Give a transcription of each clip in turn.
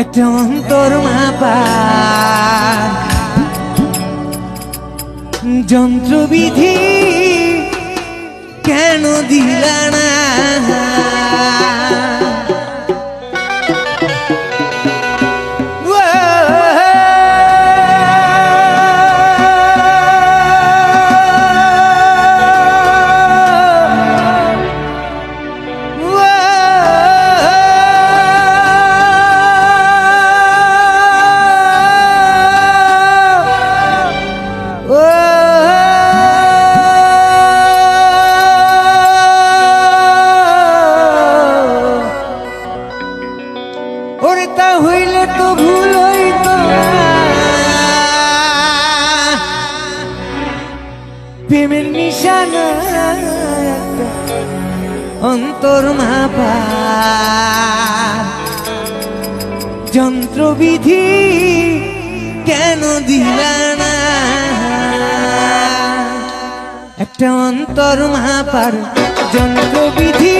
একটা অন্তর মাপা। যন্ত্রবিধি কেন দিলা? ওরে হইলে তো ভুল হইতো। প্রেমের নিশানা অন্তর যন্ত্রবিধি কেন দিলা না একটা অন্তর মাপার যন্ত্রবিধি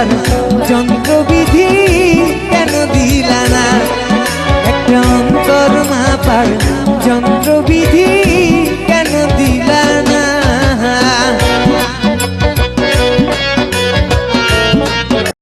তার যন্ত্রবিধি কেন দিলানা একটা অন্তর না পার